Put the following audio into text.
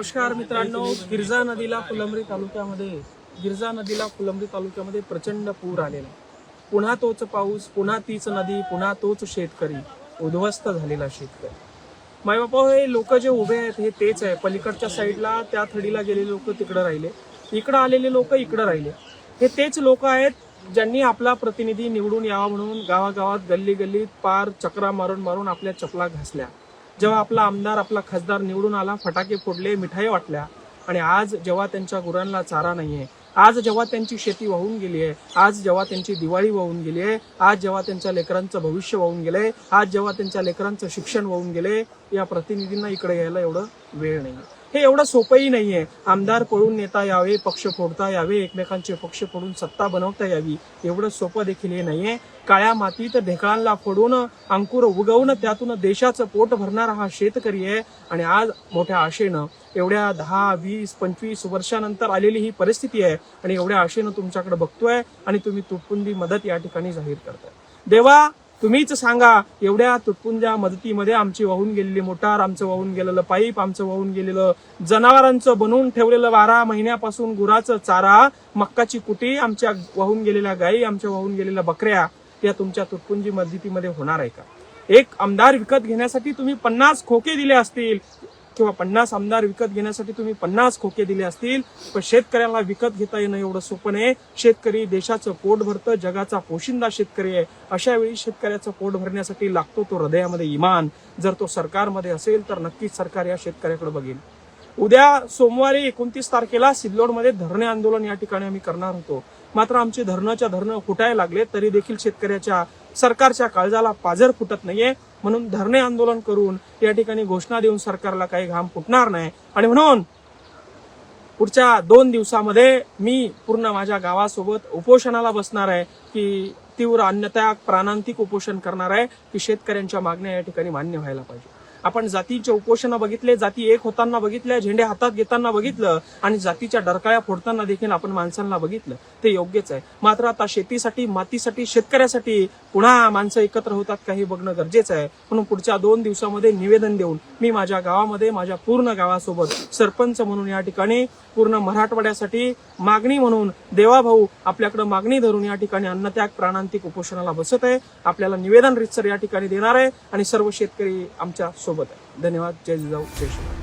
नमस्कार मित्रांनो गिरजा नदीला फुलंब्री तालुक्यामध्ये गिरजा नदीला फुलंब्री तालुक्यामध्ये प्रचंड पूर आलेला पुन्हा तोच पाऊस पुन्हा तीच नदी पुन्हा तोच शेतकरी उद्ध्वस्त झालेला शेतकरी. मायबापा हे लोक जे उभे आहेत हे तेच आहे. पलीकडच्या साईडला त्या थडीला गेलेले लोक तिकडे राहिले. इकडं आलेले लोक इकडे राहिले. हे तेच लोक आहेत ज्यांनी आपला प्रतिनिधी निवडून यावा म्हणून गावागावात गल्ली गल्लीत पार चक्रा मारून मारून आपल्या चपला घासल्या. जेव्हा आपला आमदार आपला खासदार निवडून आला फटाके फोडले मिठाई वाटल्या आणि आज जेव्हा त्यांच्या गुरांना चारा नाहीये आज जेव्हा त्यांची शेती वाहून गेली आहे आज जेव्हा त्यांची दिवाळी वाहून गेली आहे आज जेव्हा त्यांच्या लेकरांचं भविष्य वाहून गेलंय आज जेव्हा त्यांच्या लेकरांचं शिक्षण वाहून गेले या प्रतिनिधींना इकडे यायला एवढं वेळ नाही. हे एवढं सोपंही नाहीये. आमदार पळून नेता यावे पक्ष फोडता यावे एकमेकांचे पक्ष फोडून सत्ता बनवता यावी एवढं सोपं देखील हे नाहीये. काळ्या मातीत ढेकळांना फोडून अंकुर उगवून त्यातून देशाचं पोट भरणारा हा शेतकरी आहे. आणि आज मोठ्या आशेनं एवढ्या दहा वीस पंचवीस वर्षानंतर आलेली ही परिस्थिती आहे. आणि एवढ्या आशेनं तुमच्याकडे बघतोय आणि तुम्ही तुटपुंदी मदत या ठिकाणी जाहीर करताय. देवा तुम्हीच सांगा एवढ्या तुटपुंज्या मदतीमध्ये आमची वाहून गेलेली मोटार आमचं वाहून गेलेलं पाईप आमचं वाहून गेलेलं जनावरांचं बनवून ठेवलेलं बारा महिन्यापासून गुराचं चारा मक्काची कुटी आमच्या वाहून गेलेल्या गायी आमच्या वाहून गेलेल्या बकऱ्या या तुमच्या तुटपुंजी मदतीमध्ये होणार आहे का? एक आमदार विकत घेण्यासाठी तुम्ही पन्नास खोके दिले असतील. किंवा पन्नास आमदार विकत घेण्यासाठी तुम्ही पन्नास खोके दिले असतील पण शेतकऱ्याला विकत घेता येणं एवढं सोपं नाही. शेतकरी देशाचं पोट भरतं जगाचा पोशिंदा शेतकरी आहे. अशा वेळी शेतकऱ्याचं पोट भरण्यासाठी लागतो तो हृदयामध्ये इमान. जर तो सरकारमध्ये असेल तर नक्कीच सरकार या शेतकऱ्याकडे बघेल. उद्या सोमवारी एकोणतीस तारखेला सिल्लोडमध्ये धरणे आंदोलन या ठिकाणी आम्ही करणार होतो. मात्र आमचे धरणाच्या धरणं फुटायला लागले तरी देखील शेतकऱ्याच्या सरकारच्या काळजाला पाझर फुटत नाहीये. म्हणून धरणे आंदोलन करून या ठिकाणी घोषणा देऊन सरकारला काही घाम फुटणार नाही. आणि म्हणून पुढच्या दोन दिवसामध्ये मी पूर्ण माझ्या गावासोबत उपोषणाला बसणार आहे की तीव्र अन्नत्याग प्राणांतिक उपोषण करणार आहे की शेतकऱ्यांच्या मागण्या या ठिकाणी मान्य व्हायला पाहिजे. आपण जातीचे उपोषण बघितले जाती एक होताना बघितल्या झेंडे हातात घेताना बघितलं आणि जातीच्या डरकाळ्या फोडताना देखील आपण माणसांना बघितलं. ते योग्यच आहे. मात्र आता शेतीसाठी मातीसाठी शेतकऱ्यासाठी पुन्हा माणसं एकत्र होतात काही बघणं गरजेचं आहे. म्हणून पुढच्या दोन दिवसामध्ये निवेदन देऊन मी माझ्या गावामध्ये माझ्या पूर्ण गावासोबत सरपंच म्हणून या ठिकाणी पूर्ण मराठवाड्यासाठी मागणी म्हणून देवाभाऊ आपल्याकडे मागणी धरून या ठिकाणी अन्नत्याग प्राणांतिक उपोषणाला बसत आहे. आपल्याला निवेदन रितसर या ठिकाणी देणार आहे आणि सर्व शेतकरी आमच्या सोबत आहे. धन्यवाद. जय जिजाऊ. जय शिवाय